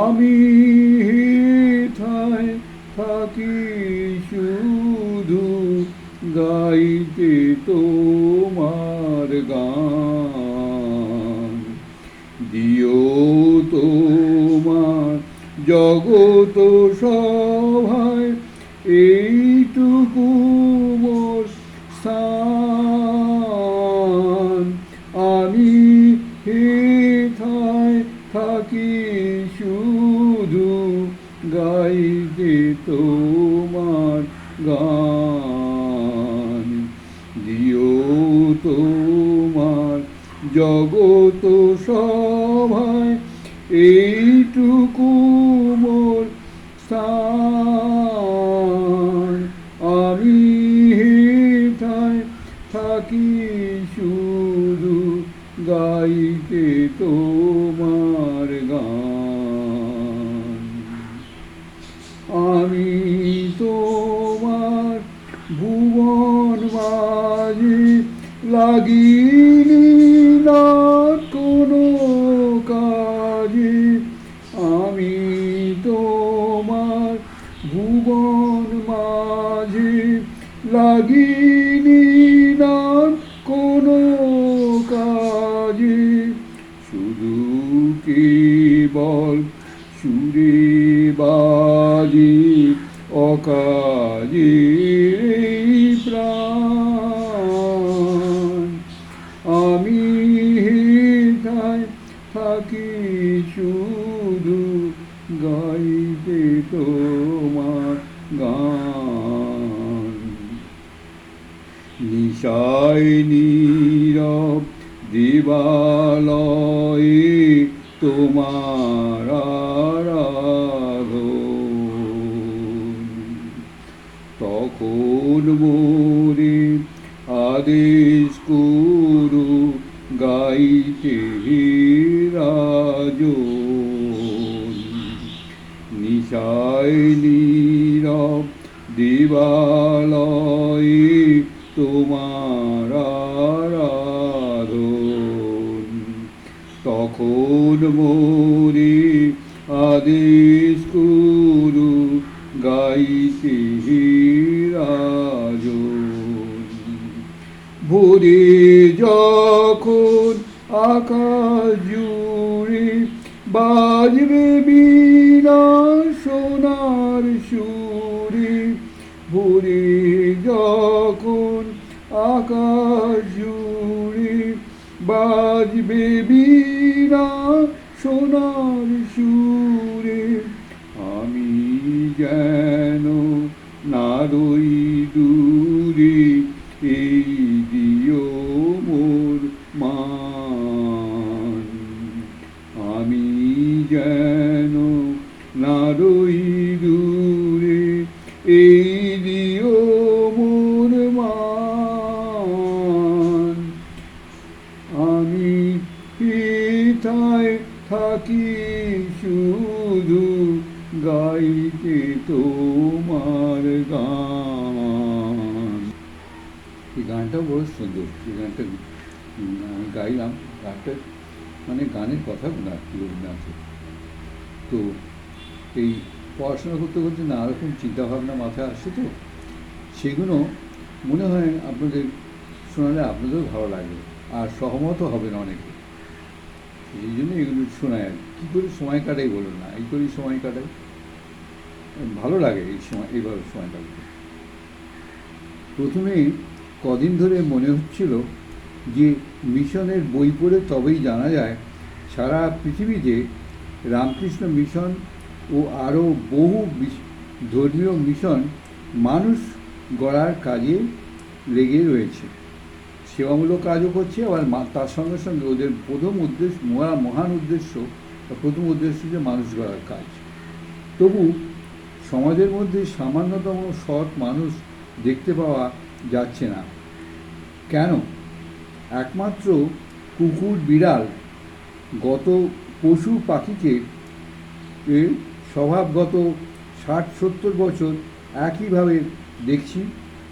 আমি গাইতে তোমার গান। দিও তোমার জগত সভায়, এইটুকু মোর স্থান। আমি হেথায় থাকি শুধু গাইতে তোমার আমি তোমার ভুবন মাঝে লাগিনি না কোনো কাজে। আমি তোমার ভুবন মাঝে লাগিনি এই প্রাণ আমি হেথায় থাকি শুধু গাইতে তোমার গান। নিশায় নীরব দেবালয়ে তোমার তখন মোরে আদেশ করু গাইতে ভোরে যখন আকাশ জুড়ে বাজবে বিনা সোনার সুরে, ভোরে যখন আকাশ জুড়ে বাজবে বিনা সোনার সুরে, আমি যেন নারই গানটা মানে গানের কথা আর কি রবীন্দ্রনাথের তো এই পড়াশোনা করতে করতে নানা রকম চিন্তাভাবনা মাথায় আসছে তো, সেগুলো মনে হয় আপনাদের শোনালে আপনাদেরও ভালো লাগবে, আর সহমতও হবেন অনেকে। এই জন্য এগুলো শোনায় আর কী করে সময় কাটাই বলুন না, এই করেই সময় কাটাই। ভালো লাগে এই সময়, এইভাবে সময় কাটাতে। প্রথমে কদিন ধরে মনে হচ্ছিল যে মিশনের বই পড়ে তবেই জানা যায়, সারা পৃথিবীতে রামকৃষ্ণ মিশন ও আরও বহু ধর্মীয় মিশন মানুষ গড়ার কাজে লেগে রয়েছে। সেবামূলক কাজও করছে, আবার তার সঙ্গে সঙ্গে ওদের প্রথম উদ্দেশ্য, মহা- মহান উদ্দেশ্য প্রথম উদ্দেশ্য যে মানুষ গড়ার কাজ। তবু সমাজের মধ্যে সামান্যতম সৎ মানুষ দেখতে পাওয়া যাচ্ছে না। কেন? একমাত্র কুকুর বিড়াল গত পশু পাখিকে এ স্বভাবগত ষাট সত্তর বছর একইভাবে দেখছি,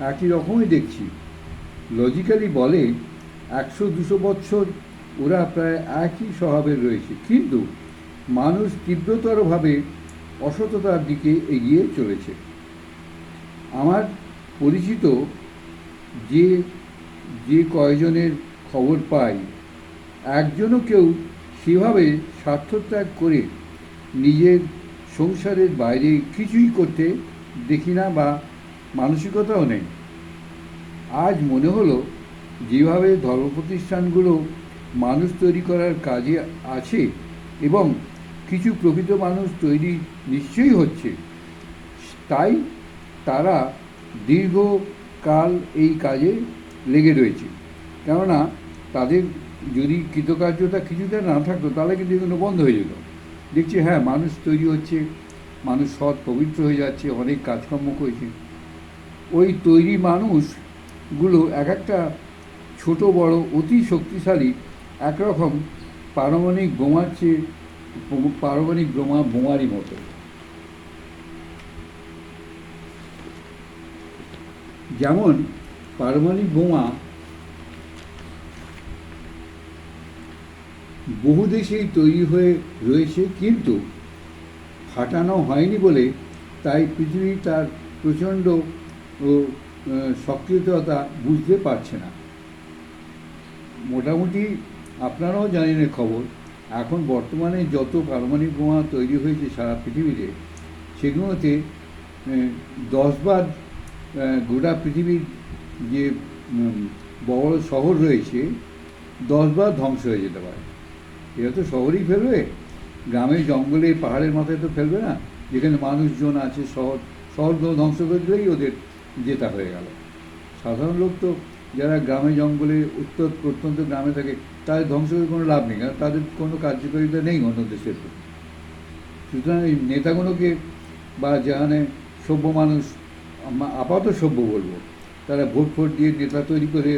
একই রকমই দেখছি। লজিক্যালি বলে, একশো দুশো বছর ওরা প্রায় একই স্বভাবের রয়েছে। কিন্তু মানুষ তীব্রতরভাবে অসততার দিকে এগিয়ে চলেছে। আমার পরিচিত যে যে কয়জনের খবর পাই, একজনও কেউ সেভাবে স্বার্থত্যাগ করে নিজের সংসারের বাইরে কিছুই করতে দেখি না বা মানসিকতাও নেই। আজ মনে হলো যেভাবে ধর্ম প্রতিষ্ঠানগুলো মানুষ তৈরি করার কাজে আছে এবং কিছু প্রকৃত মানুষ তৈরি নিশ্চয়ই হচ্ছে, তাই তারা দীর্ঘকাল এই কাজে লেগে রয়েছে। কেননা তাদের যদি কৃতকার্যতা কিছুতে না থাকতো, তাহলে কিন্তু এগুলো বন্ধ হয়ে যেত। দেখছি হ্যাঁ মানুষ তৈরি হচ্ছে, মানুষ সৎ, পবিত্র হয়ে যাচ্ছে, অনেক কাজকর্ম করছে। ওই তৈরি মানুষগুলো এক একটা ছোট, বড়, অতি শক্তিশালী একরকম পারমাণবিক বোমার চেয়ে পারমাণবিক বোমা, বোমারই মতো। যেমন পারমাণবিক বোমা বহু দেশেই তৈরি হয়ে রয়েছে, কিন্তু ফাটানো হয়নি বলে তাই পৃথিবী তার প্রচণ্ড ও সক্রিয়তা বুঝতে পারছে না। মোটামুটি আপনারাও জানেন খবর, এখন বর্তমানে যত পারমাণবিক বোমা তৈরি হয়েছে সারা পৃথিবীতে, সেগুলোতে দশবার গোটা পৃথিবীর যে বড় শহর রয়েছে দশবার ধ্বংস হয়ে যেতে পারে। এরা তো শহরেই ফেলবে। গ্রামে জঙ্গলে, পাহাড়ের মাথায় তো ফেলবে না। যেখানে মানুষজন আছে, শহর শহর ধ্বংস করে দিলেই ওদের জেতা হয়ে গেল। সাধারণ লোক তো, যারা গ্রামে জঙ্গলে, উত্তর প্রত্যন্ত গ্রামে থাকে, তাদের ধ্বংস করে কোনো লাভ নেই। কারণ তাদের কোনো কার্যকারিতা নেই অন্য দেশের প্রতি। সুতরাং এই নেতাগুলোকে বা যেখানে সভ্য মানুষ আপাতত সভ্য বলব তারা ভোট ফোট দিয়ে নেতা তৈরি করে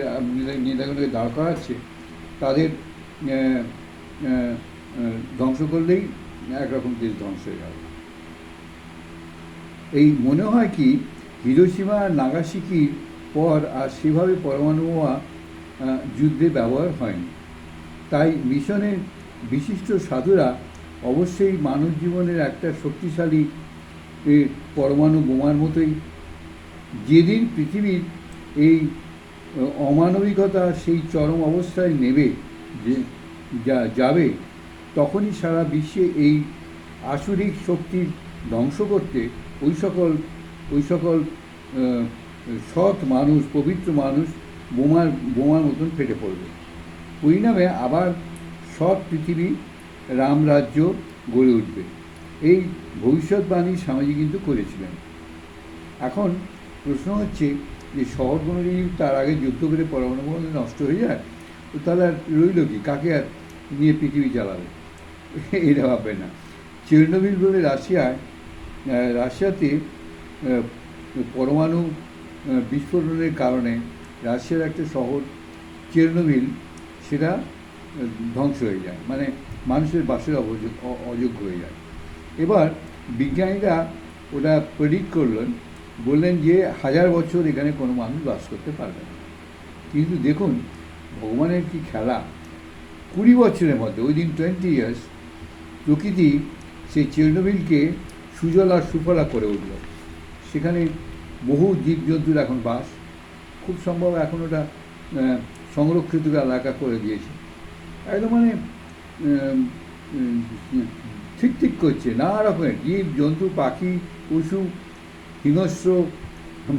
নেতাগুলোকে দাঁড় করাচ্ছে, তাদের ধ্বংস করলেই একরকম দেশ ধ্বংস হয়ে যাবে। এই মনে হয় কি হিরোসীমা নাগাসাকির পর আর সেভাবে পরমাণু বোমা যুদ্ধে ব্যবহার হয়নি। তাই মিশনের বিশিষ্ট সাধুরা অবশ্যই মানব জীবনের একটা শক্তিশালী পরমাণু বোমার মতোই। যেদিন পৃথিবীর এই অমানবিকতা সেই চরম অবস্থায় নেবে, যে, যা, যাবে, তখনই সারা বিশ্বে এই আসুরিক শক্তির ধ্বংস করতে ওই সকল ওই সকল সৎ মানুষ, পবিত্র মানুষ বোমার বোমার মতন ফেটে পড়বে। পরিণামে আবার সৎ পৃথিবী রামরাজ্য গড়ে উঠবে। এই ভবিষ্যৎবাণী স্বামীজি কিন্তু করেছিলেন। এখন প্রশ্ন হচ্ছে যে শহরগুলো যদি তার আগে যুদ্ধ করে পরমাণু বোমা নষ্ট হয়ে যায়, তো তাহলে আর রইল কি? কাকে আর নিয়ে পৃথিবী চালাবে? এটা ভাববে না। চেরনোবিল বলে রাশিয়ায় রাশিয়াতে পরমাণু বিস্ফোরণের কারণে রাশিয়ার একটা শহর চেরনোবিল, সেটা ধ্বংস হয়ে যায়। মানে মানুষের বাসের অযোগ্য হয়ে যায়। এবার বিজ্ঞানীরা ওটা প্রেডিক্ট করলেন বললেন যে হাজার বছর এখানে কোনো মানুষ বাস করতে পারবে না। কিন্তু দেখুন, ভগবানের কি খেলা? কুড়ি বছরের মধ্যে ওই দিন টোয়েন্টি ইয়ার্স প্রকৃতি সেই চেরনোবিলকে সুজলা সুফলা করে উঠল। সেখানে বহু জীবজন্তুর এখন বাস, খুব সম্ভব এখন ওটা সংরক্ষিত এলাকা করে দিয়েছে। একদম মানে ঠিক ঠিক করছে, নানা রকমের জীব জন্তু পাখি, পশু হিংস্র,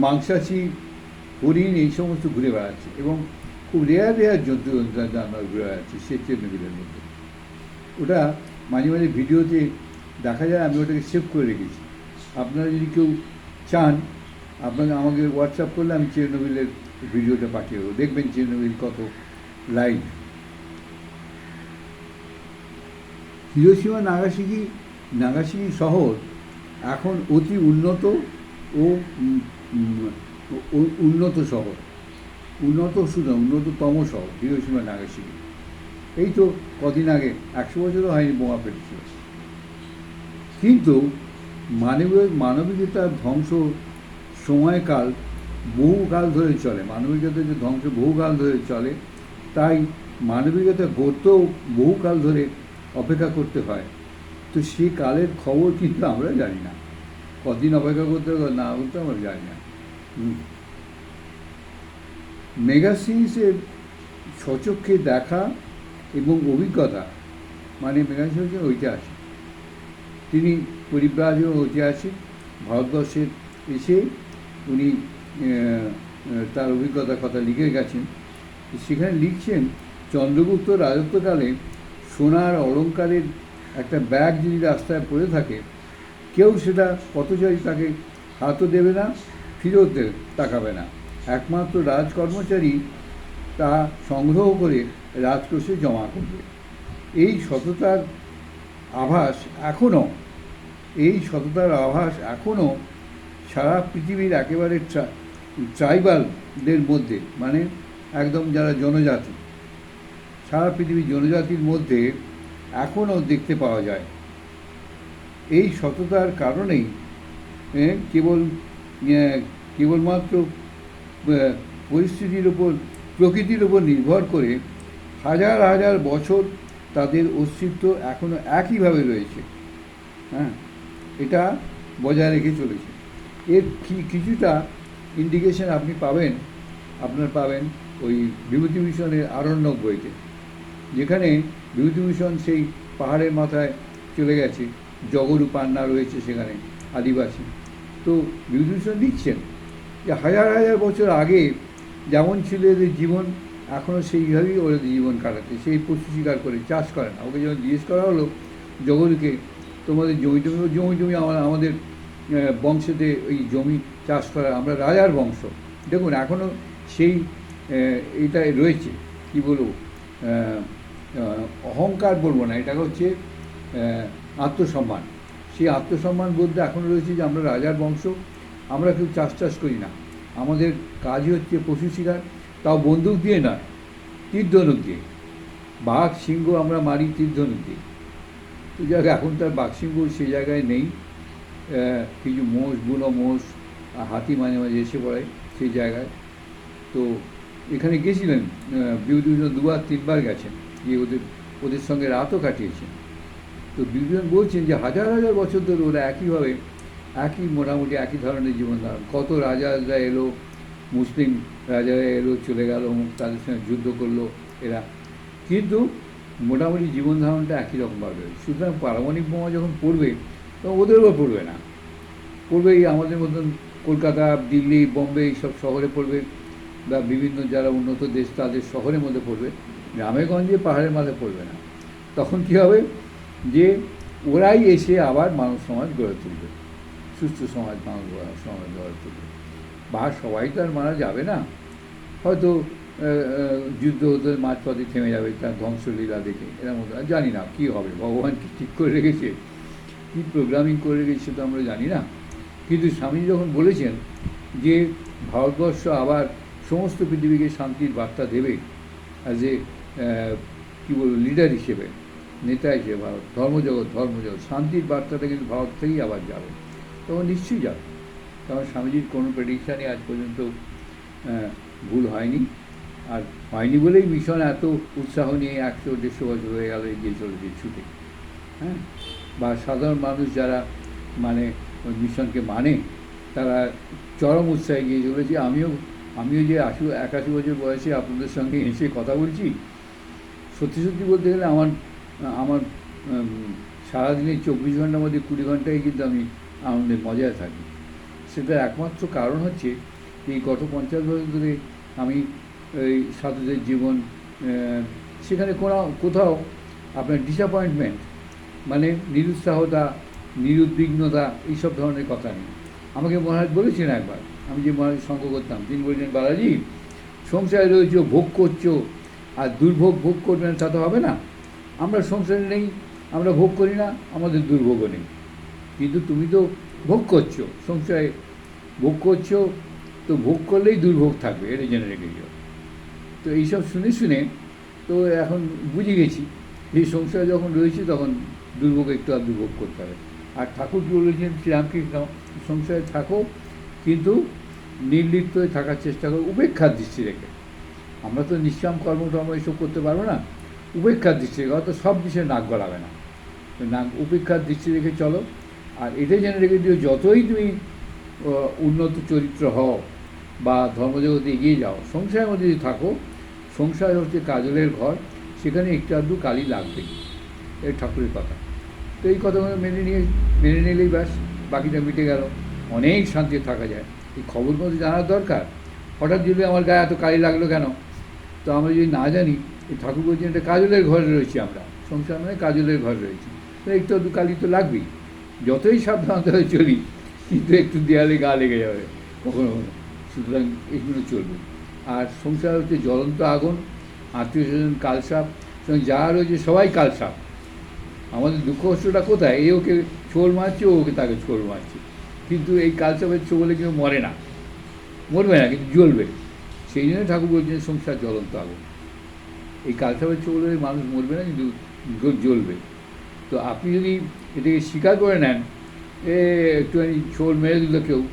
মাংসাশী, হরিণ এই সমস্ত ঘুরে বেড়াচ্ছে এবং খুব রেয়ার রেয়ার জন্তু আমরা ঘুরে বেড়াচ্ছি সে চেন্নবিলের মধ্যে। ওটা মাঝে মাঝে ভিডিওতে দেখা যায়, আমি ওটাকে সেভ করে রেখেছি। আপনারা যদি কেউ চান আপনাকে আমাকে হোয়াটসঅ্যাপ করলে আমি চেরনোবিলের ভিডিওটা পাঠিয়ে দেবো। দেখবেন চেরনোবিল কত লাইভ হিরোসীমা নাগাসাকি নাগাসাকি শহর এখন অতি উন্নত ও উন্নত শহর। উন্নত শুধু উন্নততম শহর হিরোসীমা নাগাসাকি এই তো কদিন আগে, একশো বছরও হয়নি বোমা ফেটেছিল। কিন্তু মানবিক মানবিকতার ধ্বংস সময়কাল বহুকাল ধরে চলে। মানবিকতার যে ধ্বংস বহুকাল ধরে চলে, তাই মানবিকতা গড়তেও বহুকাল ধরে অপেক্ষা করতে হয়। তো সে কালের খবর কিন্তু আমরা জানি না। কদিন অপেক্ষা করতে হবে না করতে আমরা জানি না। মেগা সিরিজের সচক্ষে দেখা এবং অভিজ্ঞতা মানে মেগা ঐতিহাসিক। তিনি পরিব্রাজক ও ঐতিহাসিক, ভারতবর্ষের এসে উনি তার অভিজ্ঞতার কথা লিখে গেছেন। সেখানে লিখছেন, চন্দ্রগুপ্ত রাজত্বকালে সোনার অলংকারের একটা ব্যাগ যদি রাস্তায় পড়ে থাকে কেউ সেটা পথচারী তাকে হাতও দেবে না ফিরত তাকাবে না। একমাত্র রাজ কর্মচারী তা সংগ্রহ করে রাজকোষে জমা করবে। এই সততার আভাস এখনও, এই সততার আভাস এখনও সারা পৃথিবীর একেবারে ট্রাইবালদের মধ্যে মানে একদম যারা জনজাতি, সারা পৃথিবীর জনজাতির মধ্যে এখনও দেখতে পাওয়া যায়। এই সততার কারণেই কেবল কেবলমাত্র পরিস্থিতির উপর, প্রকৃতির উপর নির্ভর করে হাজার হাজার বছর তাদের অস্তিত্ব এখনও একইভাবে রয়েছে। হ্যাঁ এটা বজায় রেখে চলেছে। এর কিছুটা ইন্ডিকেশন আপনি পাবেন, আপনার পাবেন ওই বিভূতিভূষণের আরণ্যক বইতে, যেখানে বিভূতিভূষণ সেই পাহাড়ের মাথায় চলে গেছে। জগরু পান্না রয়েছে সেখানে, আদিবাসী। তো বিভূতিভূষণ লিখছেন যে হাজার হাজার বছর আগে যেমন ছিল এদের জীবন এখনও সেইভাবেই ওদের জীবন কাটাচ্ছে সেই পশু শিকার করে, চাষ করে না। ওকে যখন জিজ্ঞেস করা হলো জগরুকে, তোমাদের জমি জমি জমি আমার- আমাদের বংশেতে ওই জমি চাষ করা আমরা রাজার বংশ। দেখুন এখনও সেই এটা রয়েছে। কি বলব? অহংকার বলব না, এটাকে হচ্ছে আত্মসম্মান। সেই আত্মসম্মান বলতে এখনও রয়েছে যে আমরা রাজার বংশ, আমরা কেউ চাষ টাস করি না। আমাদের কাজই হচ্ছে পশু শিকার তাও বন্দুক দিয়ে নয় তীর ধনুক দিয়ে। বাঘ, সিংহ আমরা মারি তীর ধনুক দিয়ে। তো যাক, এখন তার বাঘ, সিংহ সেই জায়গায় নেই। কিছু মোষ, বুনো মোষ হাতি মাঝে মাঝে এসে পড়ে সেই জায়গায়। তো এখানে গেছিলেন বিভূতিভূষণ দুবার, তিনবার গেছেন। গিয়ে ওদের ওদের সঙ্গে রাতও কাটিয়েছেন। তো বিভূতিভূষণ বলছেন যে হাজার হাজার বছর ধরে ওরা একইভাবে, একই মোটামুটি একই ধরনের জীবন ধারণ কত রাজারা এলো, মুসলিম রাজারা এলো, চলে গেল, তাদের সঙ্গে যুদ্ধ করল এরা। কিন্তু মোটামুটি জীবন ধারণটা একই রকমভাবে। সুতরাং পারমাণবিক বোমা যখন পড়বে তখন ওদের উপর পড়বে না। পড়বে এই আমাদের মতন কলকাতা, দিল্লি, বোম্বে এইসব শহরে পড়বে বা বিভিন্ন যারা উন্নত দেশ, তাদের শহরের মধ্যে পড়বে। গ্রামেগঞ্জে, পাহাড়ের মাঝে পড়বে না। তখন কী হবে? যে ওরাই এসে আবার মানব সমাজ গড়ে তুলবে, সুস্থ সমাজ, মানব সমাজ গড়ে তুলবে। বা সবাই তো আর মারা যাবে না। হয়তো যুদ্ধ হতে মাঝপথে থেমে যাবে, তার ধ্বংসলীলা দেখে এরকম জানি না কী হবে, ভগবান কি ঠিক করে রেখেছে, কী প্রোগ্রামিং করে রেখেছে তো আমরা জানি না। কিন্তু স্বামী যখন বলেছেন যে ভারতবর্ষ আবার সমস্ত পৃথিবীকে শান্তির বার্তা দেবে অ্যাজ এ কী বলব লিডার হিসেবে নেতা হিসেবে ভারত, ধর্মজগৎ ধর্মজগৎ। শান্তির বার্তাটা কিন্তু ভারত থেকেই আবার যাবে। তখন নিশ্চয়ই যাবে। কারণ স্বামীজির কোনো প্রেডিকশানই আজ পর্যন্ত ভুল হয়নি। আর হয়নি বলেই মিশন এত উৎসাহ নিয়ে একশো দেড়শো বছর হয়ে গেল এগিয়ে চলেছে ছুটে। হ্যাঁ? বা সাধারণ মানুষ যারা মানে ওই মিশনকে মানে তারা চরম উৎসাহে গিয়ে চলেছে। আমিও আমিও যে আশি, একাশি বছর বয়সে আপনাদের সঙ্গে এসে কথা বলছি, সত্যি সত্যি বলতে গেলে আমার আমার সারাদিনে চব্বিশ ঘণ্টার মধ্যে কুড়ি ঘন্টায় কিন্তু আমি আনন্দের মজায় থাকি। সেটার একমাত্র কারণ হচ্ছে এই গত পঞ্চাশ বছর ধরে আমি এই সাধুদের জীবন সেখানে কোনো, কোথাও আপনার ডিসঅ্যাপয়েন্টমেন্ট মানে নিরুৎসাহতা, নিরুদ্বিগ্নতা এইসব ধরনের কথা নেই। আমাকে মহারাজ বলেছেন একবার, আমি যে মহারাজ সঙ্গ করতাম, তিনি বলছেন, বালাজি, সংসারে রয়েছ, ভোগ করছ, আর দুর্ভোগ ভোগ করবে না, তা তো হবে না। আমরা সংসারে নেই, আমরা ভোগ করি না, আমাদের দুর্ভোগও নেই। কিন্তু তুমি তো ভোগ করছ, সংসারে ভোগ করছ, তো ভোগ করলেই দুর্ভোগ থাকবে, এটা জেনে রেখেছো। তো এইসব শুনে শুনে তো এখন বুঝে গেছি যে সংসারে যখন রয়েছে তখন দুর্ভোগ একটু আর দুর্ভোগ করতে হবে। আর ঠাকুর কি বলেছেন? শ্রীরামকৃষ্ণ, সংসারে থাকো, কিন্তু নির্লিপ্ত হয়ে থাকার চেষ্টা করো, উপেক্ষার দৃষ্টি রেখে। আমরা তো নিঃশ্রাম কর্মটর্ম এসব করতে পারব না। উপেক্ষার দৃষ্টি অত সব বিষয়ে নাক গলাবে না। নাক উপেক্ষার দৃষ্টি রেখে চলো। আর এটা জেনে রেখে দিও, যতই তুমি উন্নত চরিত্র হও বা ধর্মজগতে এগিয়ে যাও, সংসারের মধ্যে যদি থাকো, সংসার হচ্ছে কাজলের ঘর, সেখানে একটু আধটু কালি লাগবেই। এই ঠাকুরের কথা। তো এই কথাগুলো মেনে নিয়ে, মেনে নিলেই ব্যাস, বাকিটা মিটে গেল। অনেক শান্তিতে থাকা যায়। এই খবরগুলো জানার দরকার। হঠাৎ যদি আমার গায়ে এত কালি লাগল কেন? তো আমরা যদি না জানি ঠাকুর বলছেন একটা কাজলের ঘরে রয়েছি আমরা, সংসার মানে কাজলের ঘরে রয়েছি। একটু আধটু কালি তো লাগবেই, যতই সাবধানতা হয়ে চলি, কিন্তু একটু দেয়ালে গা লেগে যাবে, কখনো কখনো। সুতরাং এগুলো চলবে। আর সংসার হচ্ছে জ্বলন্ত আগুন, আত্মীয় স্বজন কালসাপ যা রয়েছে সবাই কালসাপ। আমাদের দুঃখ কষ্টটা কোথায়? এই ওকে ছোল মারছে, ও ওকে তাকে ছোল মারছে। কিন্তু এই কালচাপের ছোলে কেউ মরে না। মরবে না, কিন্তু জ্বলবে। সেই জন্য ঠাকুর বলছেন সংসার জ্বলন্ত আগুন। এই কালচাপের ছোলে মানুষ মরবে না, কিন্তু জ্বল- জ্বলবে। তো আপনি যদি এটাকে স্বীকার করে নেন, এ একটুখানি ছোল মেরে দিল কেউ,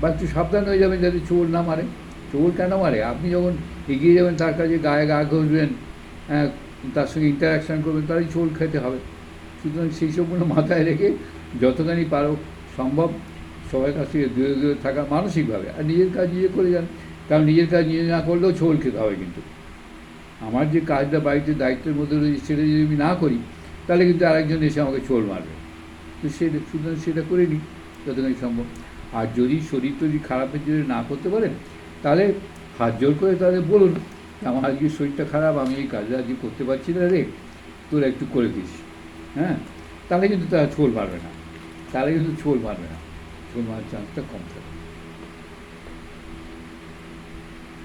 বা একটু সাবধান হয়ে যাবেন যাতে চোর না মারে। চোর কেন মারে? আপনি যখন এগিয়ে যাবেন, তার কাছে গায়ে গা ঘষবেন তার সঙ্গে ইন্টারাকশান করবেন, তারই চোর খেতে হবে। সুতরাং সেই সবগুলো মাথায় রেখে যতখানি পারো সম্ভব সবার কাছ থেকে দূরে দূরে থাকা মানসিকভাবে। আর নিজের কাজ নিজে করে যান, কারণ নিজের কাজ নিজে না করলেও ছোল খেতে হবে কিন্তু। আমার যে কাজটা বাড়িতে দায়িত্বের মধ্যে রয়েছে, সেটা যদি আমি না করি, তাহলে কিন্তু আরেকজন এসে আমাকে চোর মারবে। তো সেটা, সুতরাং সেটা করে নিই, যতখানি সম্ভব। আর যদি শরীর তৈরি খারাপের জন্য না করতে পারেন তাহলে হাত জোর করে তাদের বলুন আমার আজকে শরীরটা খারাপ, আমি এই কাজটা আজকে করতে পারছি না রে, তোরা একটু করে দিস। হ্যাঁ? তাহলে কিন্তু তারা ছোল মারবে না। তাহলে কিন্তু ছোল মারবে না। ছোল মারার চান্সটা কম থাকে।